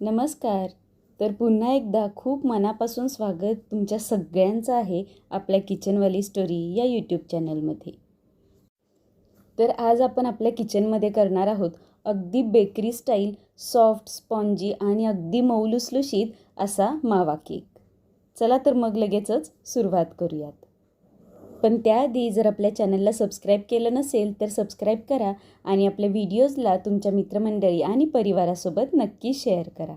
नमस्कार. तर पुन्हा एकदा खूप मनापासून स्वागत तुमच्या सगळ्यांचं आहे आपल्या किचनवाली स्टोरी या यूट्यूब चॅनलमध्ये. तर आज आपण आपल्या किचनमध्ये करणार आहोत अगदी बेकरी स्टाईल सॉफ्ट स्पॉन्जी आणि अगदी मौलुसलुशीत असा मावा केक. चला तर मग लगेचच सुरुवात करूयात. पण त्याआधी जर आपल्या चॅनलला सबस्क्राईब केलं नसेल तर सबस्क्राईब करा आणि आपल्या व्हिडिओजला तुमच्या मित्रमंडळी आणि परिवारासोबत नक्की शेअर करा.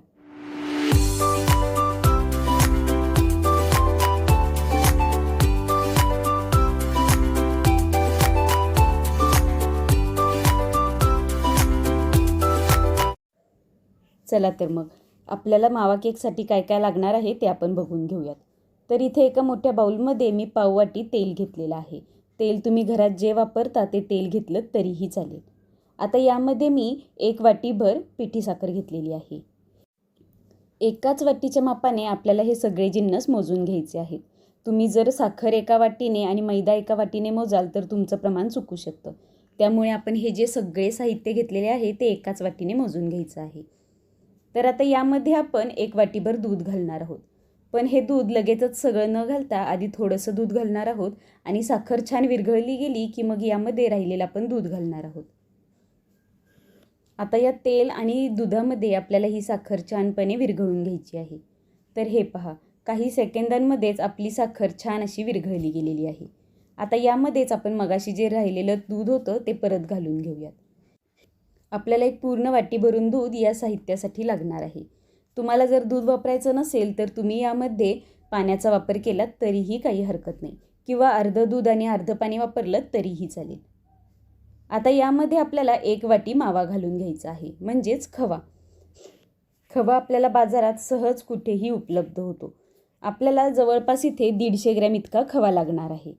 चला तर मग आपल्याला मावा केकसाठी काय काय लागणार आहे ते आपण बघून घेऊयात. तर इथे एका मोठ्या बाऊलमध्ये मी पाववाटी तेल घेतलेलं आहे. तेल तुम्ही घरात जे वापरता ते तेल घेतलं तरीही चालेल. आता यामध्ये मी एक वाटीभर पिठी साखर घेतलेली आहे. एकाच वाटीच्या मापाने आपल्याला हे सगळे जिन्नस मोजून घ्यायचे आहेत. तुम्ही जर साखर एका वाटीने आणि मैदा एका वाटीने मोजाल तर तुमचं प्रमाण चुकू शकतं. त्यामुळे आपण हे जे सगळे साहित्य घेतलेले आहे ते एकाच वाटीने मोजून घ्यायचं आहे. तर आता यामध्ये आपण एक वाटीभर दूध घालणार आहोत. पण हे दूध लगेचच सगळं न घालता आधी थोडंसं दूध घालणार आहोत आणि साखर छान विरघळली गेली की मग यामध्ये राहिलेलं आपण दूध घालणार आहोत. आता या तेल आणि दुधामध्ये आपल्याला ही साखर छानपणे विरघळून घ्यायची आहे. तर हे पहा काही सेकंदांमध्येच आपली साखर छान अशी विरघळली गेलेली आहे. आता यामध्येच आपण मगाशी जे राहिलेलं दूध होतं ते परत घालून घेऊयात. आपल्याला एक पूर्ण वाटी भरून दूध या साहित्यासाठी लागणार आहे. तुम्हाला जर दूध वापरायचं नसेल तर तुम्ही यामध्ये पाण्याचा वापर केलात तरीही काही हरकत नाही. किंवा अर्धं दूध आणि अर्धं पाणी वापरलं तरीही चालेल. आता यामध्ये आपल्याला एक वाटी मावा घालून घ्यायचा आहे. म्हणजेच खवा. खवा आपल्याला बाजारात सहज कुठेही उपलब्ध होतो. आपल्याला जवळपास इथे दीडशे ग्रॅम इतका खवा लागणार आहे.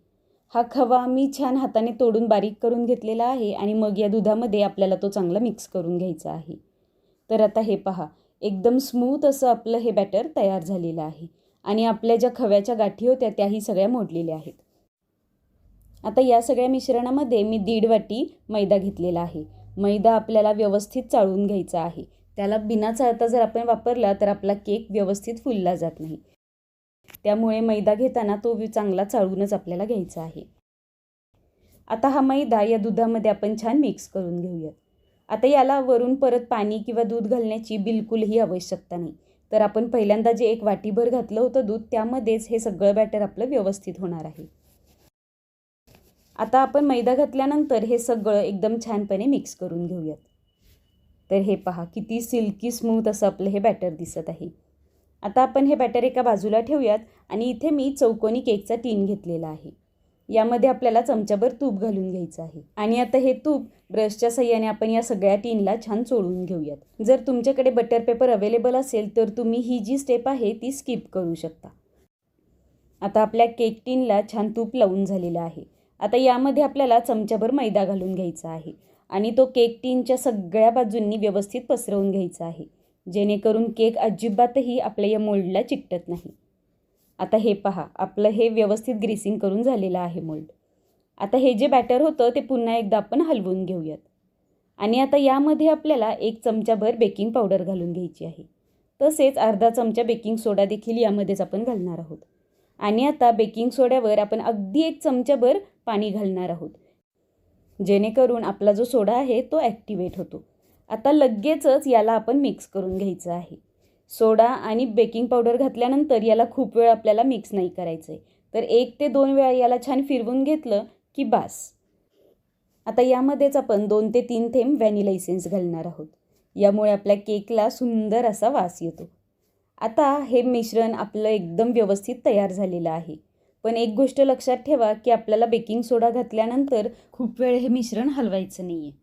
हा खवा मी छान हाताने तोडून बारीक करून घेतलेला आहे आणि मग या दुधामध्ये आपल्याला तो चांगला मिक्स करून घ्यायचा आहे. तर आता हे पहा. एकदम स्मूथ असं आपलं हे बॅटर तयार झालेलं आहे. आणि आपल्या ज्या खव्याच्या गाठी होत्या त्याही सगळ्या मोडलेल्या आहेत. आता या सगळ्या मिश्रणामध्ये मी दीड वाटी मैदा घेतलेला आहे. मैदा आपल्याला व्यवस्थित चाळून घ्यायचा आहे. त्याला बिना चाळता जर आपण वापरला तर आपला केक व्यवस्थित फुलला जात नाही. त्यामुळे मैदा घेताना तो चांगला चाळूनच आपल्याला घ्यायचा आहे. आता हा मैदा या दुधामध्ये आपण छान मिक्स करून घेऊयात. आता याला वरून परत पाणी किंवा दूध घालण्याची बिलकुलही आवश्यकता नाही. तर आपण पहिल्यांदा जे एक वाटीभर घातलं होतं दूध त्यामध्येच हे सगळं बॅटर आपलं व्यवस्थित होणार आहे. आता आपण मैदा घातल्यानंतर हे सगळं एकदम छानपणे मिक्स करून घेऊयात. तर हे पहा किती सिल्की स्मूथ असं आपलं हे बॅटर दिसत आहे. आता आपण हे बॅटर एका बाजूला ठेवूयात आणि इथे मी चौकोनी केकचा टीन घेतलेला आहे. यामध्ये आपल्याला चमच्याभर तूप घालून घ्यायचं आहे. आणि आता हे तूप ब्रशच्या सहाय्याने आपण या सगळ्या टीनला छान चोळून घेऊयात. जर तुमच्याकडे बटर पेपर अवेलेबल असेल तर तुम्ही ही जी स्टेप आहे ती स्किप करू शकता. आता आपल्या केक टीनला छान तूप लावून झालेलं आहे. आता यामध्ये आपल्याला चमच्याभर मैदा घालून घ्यायचा आहे. आणि तो केक टीनच्या सगळ्या बाजूंनी व्यवस्थित पसरवून घ्यायचा आहे. जेणेकरून केक अजिबातही आपल्या या मोल्डला चिकटत नाही. आता हे पहा आपलं हे व्यवस्थित ग्रीसिंग करून झालेलं आहे मोल्ड आता हे जे बॅटर होतं ते पुन्हा एकदा आपण हलवून घेऊयात. आणि आता यामध्ये आपल्याला एक चमचाभर बेकिंग पावडर घालून घ्यायची आहे. तसेच अर्धा चमचा बेकिंग सोडा देखील यामध्येच आपण घालणार आहोत. आणि आता बेकिंग सोड्यावर आपण अगदी एक चमचाभर पाणी घालणार आहोत. जेणेकरून आपला जो सोडा आहे तो ॲक्टिवेट होतो. आता लगेचच याला आपण मिक्स करून घ्यायचं आहे. सोडा आणि बेकिंग पावडर घातल्यानंतर याला खूप वेळ आपल्याला मिक्स नाही करायचं आहे तर एक ते दोन वेळा याला छान फिरवून घेतलं की बास. आता यामध्येच आपण दोन ते तीन थेंब व्हॅनिला इसेन्स घालणार आहोत. यामुळे आपल्या केकला सुंदर असा वास येतो. आता हे मिश्रण आपलं एकदम व्यवस्थित तयार झालेलं आहे. पण एक गोष्ट लक्षात ठेवा की आपल्याला बेकिंग सोडा घातल्यानंतर खूप वेळ हे मिश्रण हलवायचं नाही आहे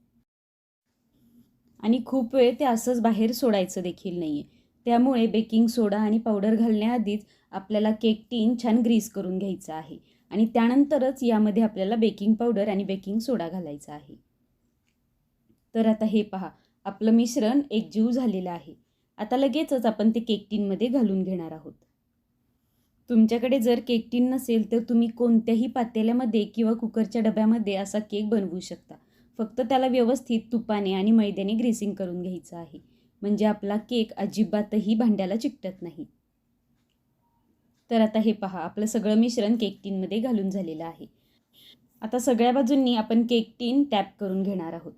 आणि खूप वेळ ते असंच बाहेर सोडायचं देखील नाही आहे त्यामुळे बेकिंग सोडा आणि पावडर घालण्याआधीच आपल्याला केक टीन छान ग्रीस करून घ्यायचा आहे. आणि त्यानंतरच यामध्ये आपल्याला बेकिंग पावडर आणि बेकिंग सोडा घालायचा आहे. तर आता हे पहा आपलं मिश्रण एकजीव झालेलं आहे. आता लगेचच आपण ते केक टीनमध्ये घालून घेणार आहोत. तुमच्याकडे जर केक टीन नसेल तर तुम्ही कोणत्याही पातेल्यामध्ये किंवा कुकरच्या डब्यामध्ये असा केक बनवू शकता. फक्त त्याला व्यवस्थित तुपाने आणि मैद्याने ग्रेसिंग करून घ्यायचं आहे. म्हणजे आपला केक अजिबातही भांड्याला चिकटत नाही. तर आता हे पहा आपलं सगळं मिश्रण केक टीनमध्ये घालून झालेलं आहे. आता सगळ्या बाजूंनी आपण केक टीन टॅप करून घेणार आहोत.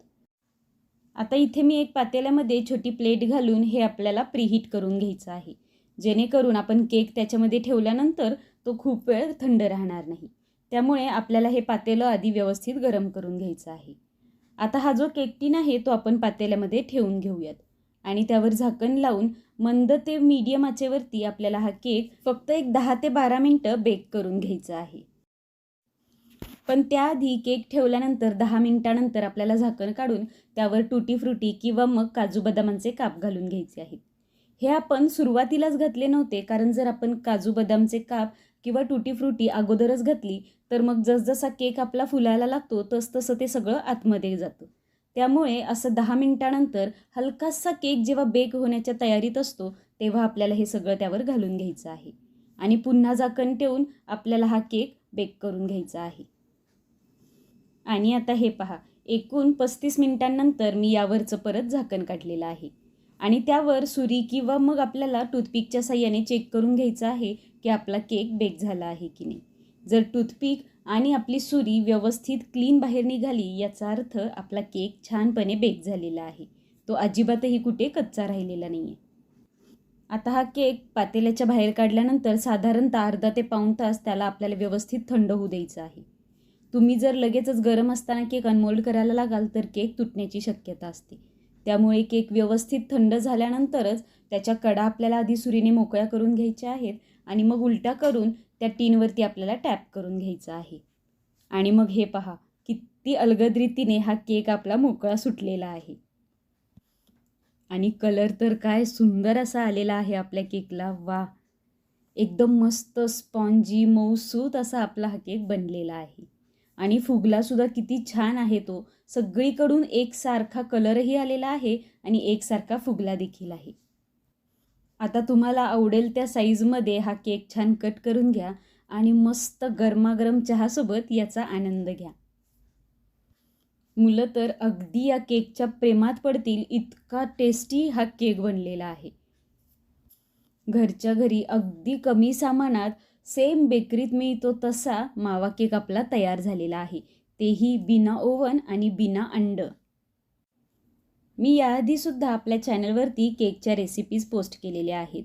आता इथे मी एक पातेल्यामध्ये छोटी प्लेट घालून हे आपल्याला प्रीहीट करून घ्यायचं आहे. जेणेकरून आपण केक त्याच्यामध्ये ठेवल्यानंतर तो खूप वेळ थंड राहणार नाही. त्यामुळे आपल्याला हे पातेलं आधी व्यवस्थित गरम करून घ्यायचं आहे. आता हा जो केक टीन आहे तो आपण पातेल्यामध्ये ठेवून घेऊयात. आणि त्यावर झाकण लावून मंद ते मीडियम आचेवरती आपल्याला हा केक फक्त एक दहा ते बारा मिनटं बेक करून घ्यायचा आहे. पण त्याआधी केक ठेवल्यानंतर दहा मिनिटानंतर आपल्याला झाकण काढून त्यावर टुटी फ्रुटी किंवा मग काजू बदामांचे काप घालून घ्यायचे आहेत. हे आपण सुरुवातीलाच घातले नव्हते कारण जर आपण काजू बदामचे काप किंवा टुटी फ्रुटी अगोदरच घातली तर मग जसजसा केक आपला फुलायला लागतो तसतसं ते सगळं आतमध्ये जातं. त्यामुळे असं दहा मिनिटानंतर हलकासा केक जेव्हा बेक होण्याच्या तयारीत असतो तेव्हा आपल्याला हे सगळं त्यावर घालून घ्यायचं आहे. आणि पुन्हा झाकण ठेवून आपल्याला हा केक बेक करून घ्यायचा आहे. आणि आता हे पहा एकूण पस्तीस मिनिटांनंतर मी यावरचं परत झाकण काढलेलं आहे. आणि त्यावर सुरी किंवा मग आपल्याला टूथपिकच्या साह्याने चेक करून घ्यायचं आहे की आपला केक बेक झाला आहे की नाही. जर टूथपिक आणि आपली सुरी व्यवस्थित क्लीन बाहेर निघाली याचा अर्थ आपला केक छानपणे बेक झालेला आहे. तो अजिबातही कुठे कच्चा राहिलेला नाही आहे आता हा केक पातेल्याच्या बाहेर काढल्यानंतर साधारणतः अर्धा ते पाऊण तास त्याला आपल्याला व्यवस्थित थंड होऊ द्यायचं आहे. तुम्ही जर लगेचच गरम असताना केक अनमोल्ड करायला लागाल तर केक तुटण्याची शक्यता असते. त्यामुळे केक व्यवस्थित थंड झाल्यानंतरच त्याच्या कडा आपल्याला आधी सुरीने मोकळ्या करून घ्यायच्या आहेत आणि मग उलटा करून त्या टीनवरती आपल्याला टॅप करून घ्यायचं आहे. आणि मग हे पहा किती अलगद रीतीने हा केक आपला मोकळा सुटलेला आहे. आणि कलर तर काय सुंदर असा आलेला आहे आपल्या केकला. वा एकदम मस्त स्पॉन्जी मऊसूत असा आपला हा केक बनलेला आहे. आणि फुगलासुद्धा किती छान आहे तो. सगळीकडून एकसारखा कलरही आलेला आहे आणि एकसारखा फुगला देखील आहे. आता तुम्हाला आवडेल त्या साईजमध्ये हा केक छान कट करून घ्या आणि मस्त गरमागरम चहासोबत याचा आनंद घ्या. मुलं तर अगदी या केकच्या प्रेमात पडतील इतका टेस्टी हा केक बनलेला आहे. घरच्या घरी अगदी कमी सामानात सेम बेकरीत मिळतो तसा मावा केक आपला तयार झालेला आहे. तेही बिना ओव्हन आणि बिना अंड. मी याआधीसुद्धा आपल्या चॅनलवरती केकच्या रेसिपीज पोस्ट केलेल्या आहेत.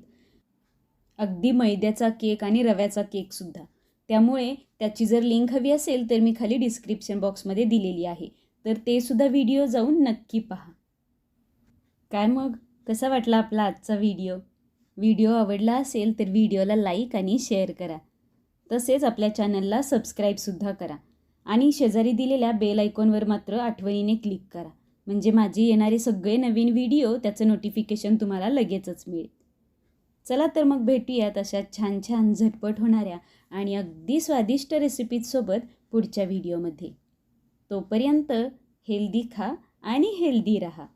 अगदी मैद्याचा केक आणि रव्याचा केकसुद्धा त्यामुळे त्याची जर लिंक हवी असेल तर मी खाली डिस्क्रिप्शन बॉक्समध्ये दिलेली आहे. तर ते सुद्धा व्हिडिओ जाऊन नक्की पहा. काय मग? कसा वाटला आपला आजचा व्हिडिओ व्हिडिओ आवडला असेल तर व्हिडिओला लाईक आणि शेअर करा. तसेच आपल्या चॅनलला सबस्क्राईबसुद्धा करा. आणि शेजारी दिलेल्या बेल आयकॉनवर मात्र आठवणीने क्लिक करा. म्हणजे माझे येणारे सगळे नवीन व्हिडिओ त्याचं नोटिफिकेशन तुम्हाला लगेचच मिळेल. चला तर मग भेटूयात अशा छान छान झटपट होणाऱ्या आणि अगदी स्वादिष्ट रेसिपीजसोबत पुढच्या व्हिडिओमध्ये. तोपर्यंत हेल्दी खा आणि हेल्दी राहा.